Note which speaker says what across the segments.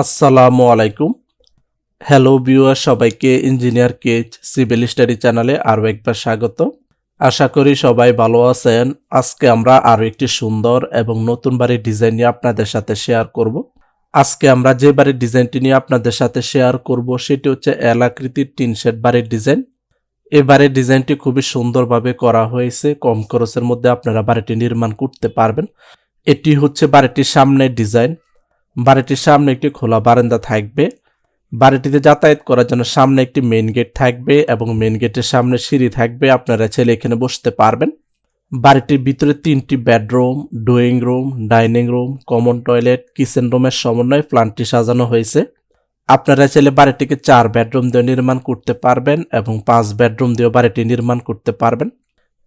Speaker 1: আসসালামু আলাইকুম। Hello viewer সবাইকে ইঞ্জিনিয়ার কেচ সিভিল স্টাডি চ্যানেলে আরও একবার স্বাগত। আশা করি সবাই ভালো আছেন। আজকে আমরা আরও একটি সুন্দর এবং নতুন বাড়ির ডিজাইন নিয়ে আপনাদের সাথে শেয়ার করব। আজকে আমরা যে বাড়ির ডিজাইনটি নিয়ে আপনাদের সাথে শেয়ার করব, সেটি হচ্ছে এলাকৃতির টিন শেড বাড়ির ডিজাইন এই বাড়ির ডিজাইনটি খুবই সুন্দরভাবে করা হয়েছে। কম খরচের মধ্যে আপনারা বাড়িটি নির্মাণ করতে পারবেন। এটি হচ্ছে বাড়িটির সামনের ডিজাইন বাড়িটির সামনে একটি খোলা বারান্দা থাকবে। বাড়িটিতে যাতায়াত করার জন্য সামনে একটি মেন গেট থাকবে এবং মেন গেটের সামনে সিঁড়ি থাকবে। আপনারা ছেলে এখানে বসতে পারবেন। বাড়িটির ভিতরে তিনটি bedroom drawing room dining room common toilet kitchen রুমের সমন্বয়ে প্ল্যানটি সাজানো হয়েছে। আপনারা চাইলে বাড়িটিকে চার বেডরুম দিয়ে নির্মাণ করতে পারবেন এবং পাঁচ বেডরুম দিয়েও বাড়িটি নির্মাণ করতে পারবেন।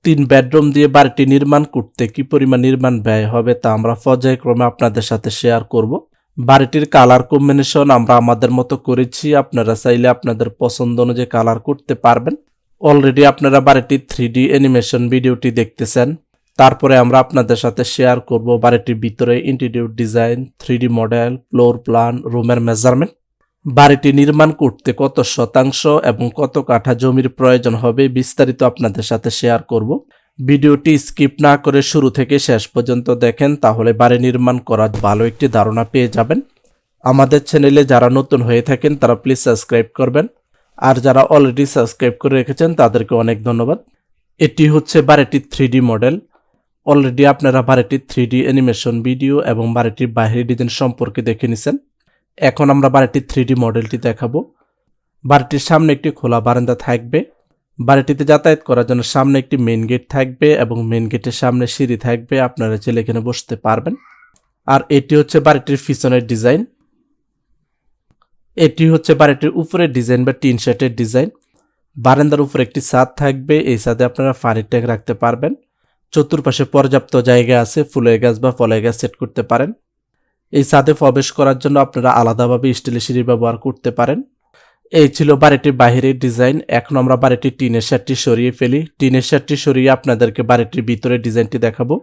Speaker 1: তিন বেডরুম দিয়ে বাড়িটি নির্মাণ করতে কি পরিমাণ নির্মাণ ব্যয় হবে তা আমরা পর্যায়ক্রমে আপনাদের সাথে শেয়ার করব। বাড়িটির কালার কম্বিনেশন আমরা আমাদের মতো করেছি। আপনারা চাইলে আপনাদের পছন্দ অনুযায়ী কালার করতে পারবেন। অলরেডি আপনারা বাড়িটির থ্রি ডি অ্যানিমেশন ভিডিওটি দেখতেছেন। তারপরে আমরা আপনাদের সাথে শেয়ার করব বাড়িটির ভিতরে interior design three model floor plan রুমের মেজারমেন্ট বাড়িটি নির্মাণ করতে কত শতাংশ এবং কত কাঠা জমির প্রয়োজন হবে বিস্তারিত আপনাদের সাথে শেয়ার করব। ভিডিওটি স্কিপ না করে শুরু থেকে শেষ পর্যন্ত দেখেন, তাহলে বাড়ি নির্মাণ করার ভালো একটি ধারণা পেয়ে যাবেন। আমাদের চ্যানেলে যারা নতুন হয়ে থাকেন, তারা প্লিজ সাবস্ক্রাইব করবেন। আর যারা অলরেডি সাবস্ক্রাইব করে রেখেছেন, তাদেরকে অনেক ধন্যবাদ। এটি হচ্ছে বাড়িটির থ্রি মডেল। অলরেডি আপনারা বাড়িটির থ্রি ডি অ্যানিমেশন ভিডিও এবং বাড়িটির বাইরের ডিজাইন সম্পর্কে দেখে নিছেন। এখন আমরা বাড়িটির থ্রি মডেলটি দেখাবো। বাড়িটির সামনে একটি খোলা বারান্দা থাকবে। বাড়িটিতে যাতায়াত করার জন্য সামনে একটি মেন গেট থাকবে এবং মেন গেটের সামনে সিঁড়ি থাকবে। আপনারা ছেলে এখানে বসতে পারবেন। আর এটি হচ্ছে বাড়িটির পিছনের ডিজাইন এটি হচ্ছে বাড়িটির উপরের ডিজাইন বা টিন শেটের ডিজাইন বারান্দার উপরে একটি ছাদ থাকবে। এই ছাদে আপনারা পানির ট্যাঙ্ক রাখতে পারবেন। চতুর্পাশে পর্যাপ্ত জায়গা আছে। ফুলের গাছ বা ফলের গাছ সেট করতে পারেন। এই ছাদে প্রবেশ করার জন্য আপনারা আলাদাভাবে স্টিলের সিঁড়ি ব্যবহার করতে পারেন। এই ছিল বাড়িটির বাহিরের ডিজাইন। এখন আমরা বাড়িটির টিনের শার্টটি সরিয়ে ফেলি। টিনের শার্টটি সরিয়ে আপনাদেরকে বাড়িটির ভিতরে ডিজাইনটি দেখাবো।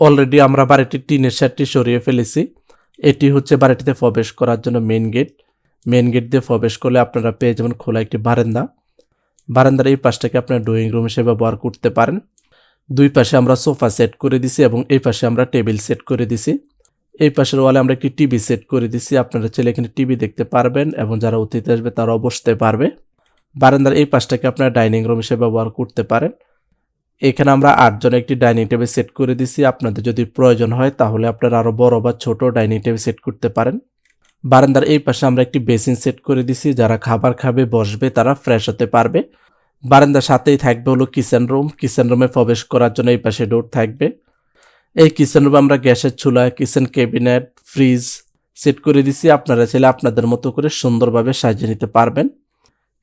Speaker 1: অলরেডি আমরা বাড়িটির টিনের শার্টটি সরিয়ে ফেলেছি। এটি হচ্ছে বাড়িটিতে প্রবেশ করার জন্য মেন গেট মেন গেট দিয়ে প্রবেশ করলে আপনারা পেয়ে যাবেন খোলা একটি বারান্দা। বারান্দার এই পাশটাকে আপনারা ড্রয়িং রুম হিসেবে ব্যবহার করতে পারেন। দুই পাশে আমরা সোফা সেট করে দিছি এবং এই পাশে আমরা টেবিল সেট করে দিছি। এই পাশের ওয়ালে আমরা একটি টিভি সেট করে দিছি। আপনারা চাইলে এখানে টিভি দেখতে পারবেন এবং যারা অতিথি আসবে তারা বসতে পারবে। বারান্দার এই পাশটাকে আপনারা ডাইনিং রুম হিসেবে ব্যবহার করতে পারেন। এখানে আমরা আটজন একটি ডাইনিং টেবিল সেট করে দিছি। আপনাদের যদি প্রয়োজন হয় তাহলে আপনারা আরও বড় বা ছোট ডাইনিং টেবিল সেট করতে পারেন। বারান্দার এই পাশে আমরা একটি বেসিন সেট করে দিছি। যারা খাবার খাবে, বসবে, তারা ফ্রেশ হতে পারবে। বারান্দার সাথেই থাকবে হলো কিচেন রুম। কিচেন রুমে প্রবেশ করার জন্য এই পাশে ডোর থাকবে। এই কিচেন রুমে আমরা গ্যাসের চুলা, কিচেন ক্যাবিনেট, ফ্রিজ সেট করে দিছি। আপনারা চাইলে আপনাদের মতো করে সুন্দরভাবে সাজিয়ে নিতে পারবেন।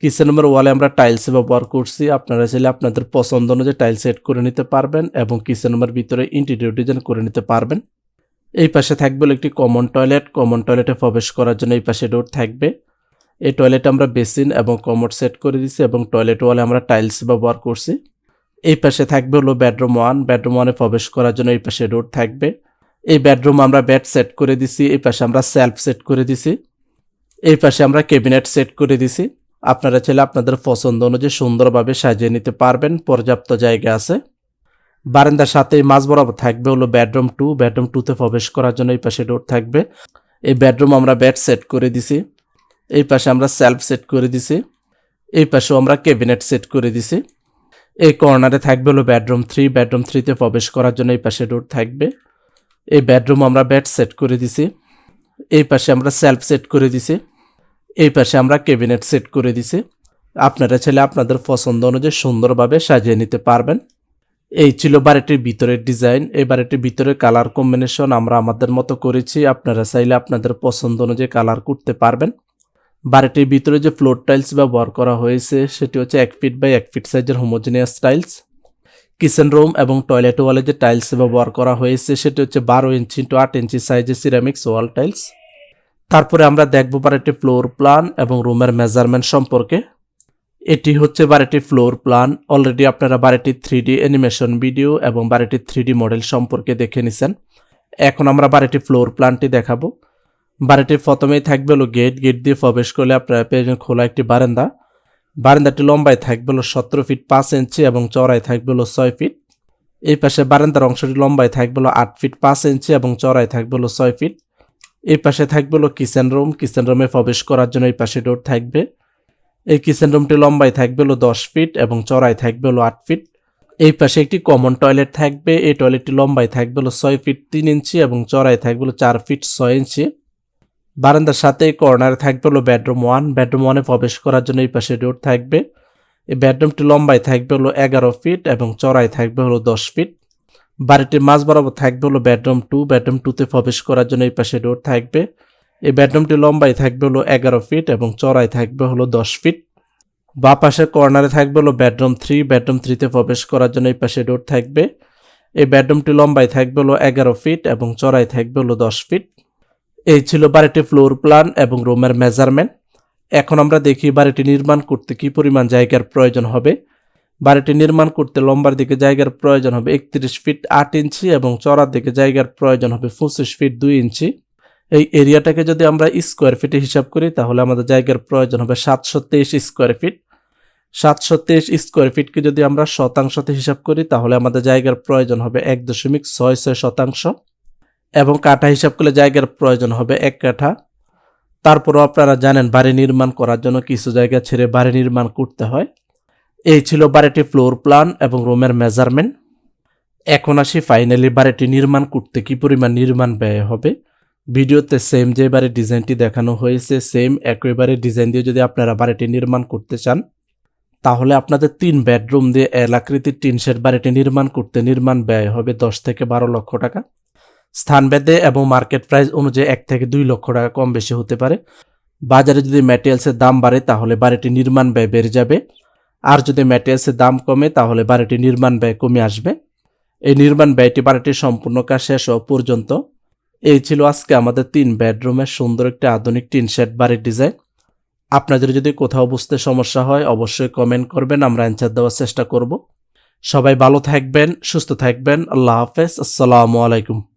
Speaker 1: কিচেন রুমের ওয়ালে আমরা টাইলস ব্যবহার করছি। আপনারা চাইলে আপনাদের পছন্দ অনুযায়ী টাইল সেট করে নিতে পারবেন এবং কিচেন রুমের ভিতরে ইন্টেরিয়র ডিজাইন করে নিতে পারবেন। এই পাশে থাকবে একটি কমন টয়লেট। কমন টয়লেটে প্রবেশ করার জন্য এই পাশে ডোর থাকবে। এই টয়লেটে আমরা বেসিন এবং কমোড সেট করে দিছি এবং টয়লেট ওয়ালে আমরা টাইলস ব্যবহার করছি। এই পাশে থাকবে হলো বেডরুম ওয়ান। বেডরুম ওয়ানে প্রবেশ করার জন্য এই পাশে ডোর থাকবে। এই বেডরুম আমরা বেড সেট করে দিছি, এই পাশে আমরা সেলফ সেট করে দিছি। এই পাশে আমরা ক্যাবিনেট সেট করে দিছি। আপনারা চাইলে আপনাদের পছন্দ অনুযায়ী সুন্দরভাবে সাজিয়ে নিতে পারবেন, পর্যাপ্ত জায়গা আছে। বারান্দার সাথে মাঝ বরাবর থাকবে হলো বেডরুম টু। বেডরুম টুতে প্রবেশ করার জন্য এই পাশে ডোর থাকবে। এই বেডরুম আমরা বেড সেট করে দিছি। এই পাশে আমরা সেলফ সেট করে দিছি। এই পাশেও আমরা ক্যাবিনেট সেট করে দিছি। এই কর্নারে থাকবে হলো বেডরুম থ্রি বেডরুম থ্রিতে প্রবেশ করার জন্য এই পাশে ডোর থাকবে। এই বেডরুম আমরা বেড সেট করে দিছি। এই পাশে আমরা সেলফ সেট করে দিছি। এই পাশে আমরা ক্যাবিনেট সেট করে দিছি। আপনারা চাইলে আপনাদের পছন্দ অনুযায়ী সুন্দরভাবে সাজিয়ে নিতে পারবেন। এই ছিল বাড়িটির ভিতরের ডিজাইন এই বাড়িটির ভিতরের কালার কম্বিনেশন আমরা আমাদের মতো করেছি। আপনারা চাইলে আপনাদের পছন্দ অনুযায়ী কালার করতে পারবেন। বাড়িটির ভিতরে যে ফ্লোর টাইলস ব্যবহার করা হয়েছে, সেটি হচ্ছে এক ফিট বাই এক ফিট সাইজের হোমোজিনিয়াস টাইলস কিচেন রুম এবং টয়লেট ওয়ালে যে টাইলস ব্যবহার করা হয়েছে, সেটি হচ্ছে বারো ইঞ্চি টু আট ইঞ্চি সাইজের সিরামিক্স ওয়াল টাইলস তারপরে আমরা দেখব বাড়িটির ফ্লোর প্ল্যান এবং রুমের মেজারমেন্ট সম্পর্কে। এটি হচ্ছে বাড়িটির ফ্লোর প্ল্যান অলরেডি আপনারা বাড়িটির থ্রি ডি অ্যানিমেশন ভিডিও এবং বাড়িটির থ্রি ডি মডেল সম্পর্কে দেখে নিছেন। এখন আমরা বাড়িটির ফ্লোর প্ল্যানটি দেখাবো। বাড়িটির প্রথমেই থাকবে হলো গেট গেট দিয়ে প্রবেশ করলে আপনারা পেয়ে খোলা একটি বারান্দা বারান্দাটি লম্বায় থাকবে হলো সতেরো ফিট পাঁচ ইঞ্চি এবং চড়াই থাকবে হলো ছয় ফিট এই পাশে বারান্দার অংশটি লম্বায় থাকবে হলো আট ফিট পাঁচ ইঞ্চি এবং চড়াই থাকবে হলো ছয় ফিট এই পাশে থাকবে হলো কিচেন রুম কিচেন রুমে প্রবেশ করার জন্য এই পাশে ডোর থাকবে এই কিচেন রুমটি লম্বায় থাকবে হলো দশ ফিট এবং চড়াই থাকবে হলো আট ফিট এই পাশে একটি কমন টয়লেট থাকবে এই টয়লেটটি লম্বায় থাকবে হলো ছয় ফিট তিন ইঞ্চি এবং চড়াই থাকবে হলো চার ফিট ছয় ইঞ্চি বারান্দার সাথে কর্নারে থাকবে হলো বেডরুম ওয়ান। বেডরুম ওয়ানে প্রবেশ করার জন্য এই পাশে ডোর থাকবে। এই বেডরুমটি লম্বায় থাকবে হলো এগারো ফিট এবং চড়াই থাকবে হলো দশ ফিট। বাড়িটির মাঝ বরাবর থাকবে হলো বেডরুম টু। বেডরুম টুতে প্রবেশ করার জন্য এই পাশে ডোর থাকবে। এই বেডরুমটি লম্বায় থাকবে হলো এগারো ফিট এবং চড়াই থাকবে হলো দশ ফিট। বা পাশে কর্নারে থাকবে হলো বেডরুম থ্রি। বেডরুম থ্রিতে প্রবেশ করার জন্য এই পাশে ডোর থাকবে। এই বেডরুমটি লম্বায় থাকবে হলো এগারো ফিট এবং চড়াই থাকবে হলো দশ ফিট। এই ছিল বাড়িটি ফ্লোর প্ল্যান এবং রুমের মেজারমেন্ট এখন আমরা দেখি বাড়িটি নির্মাণ করতে কি পরিমাণ জায়গার প্রয়োজন হবে। বাড়িটি নির্মাণ করতে লম্বার দিকে জায়গার প্রয়োজন হবে একত্রিশ ফিট আট ইঞ্চি এবং চড়ার দিকে জায়গার প্রয়োজন হবে পঁচিশ ফিট দুই ইঞ্চি। এই এরিয়াটাকে যদি আমরা স্কোয়ার ফিটে হিসাব করি, তাহলে আমাদের জায়গার প্রয়োজন হবে সাতশো তেইশ স্কোয়ার ফিট সাতশো তেইশ স্কোয়ার ফিটকে যদি আমরা শতাংশতে হিসাব করি, তাহলে আমাদের জায়গার প্রয়োজন হবে এক দশমিক ছয় ছয় শতাংশ। এবং কাঠা হিসাব করলে জায়গার প্রয়োজন হবে এক কাঠা। তারপরও আপনারা জানেন বাড়ি নির্মাণ করার জন্য কিছু জায়গা ছেড়ে বাড়ি নির্মাণ করতে হয়। এই ছিল বাড়িটি ফ্লোর প্ল্যান এবং রুমের মেজারমেন্ট। এখন আসি ফাইনালি বাড়িটি নির্মাণ করতে কি পরিমাণ নির্মাণ ব্যয় হবে। ভিডিওতে সেম যে বাড়ির ডিজাইনটি দেখানো হয়েছে সেম একইবারে ডিজাইন দিয়ে যদি আপনারা বাড়িটি নির্মাণ করতে চান, তাহলে আপনাদের তিন বেডরুম দিয়ে এলাকৃতির টিন শেড বাড়িটি নির্মাণ করতে নির্মাণ ব্যয় হবে দশ থেকে বারো লক্ষ টাকা। স্থানভেদে এবং মার্কেট প্রাইস অনুযায়ী এক থেকে দুই লক্ষ টাকা কম বেশি হতে পারে। বাজারে যদি ম্যাটেরিয়ালসের দাম বাড়ে, তাহলে বাড়িটি নির্মাণ ব্যয় বেড়ে যাবে। আর যদি ম্যাটেরিয়ালসের দাম কমে, তাহলে বাড়িটি নির্মাণ ব্যয় কমে আসবে। এই নির্মাণ ব্যয়টি বাড়িটির সম্পূর্ণ কাজ শেষ হওয়া পর্যন্ত। এই ছিল আজকে আমাদের তিন বেডরুমের সুন্দর একটি আধুনিক টিন শেড বাড়ির ডিজাইন আপনাদের যদি কোথাও বুঝতে সমস্যা হয়, অবশ্যই কমেন্ট করবেন, আমরা অ্যান্সার দেওয়ার চেষ্টা করব। সবাই ভালো থাকবেন, সুস্থ থাকবেন। আল্লাহ হাফেজ, আসসালামু আলাইকুম।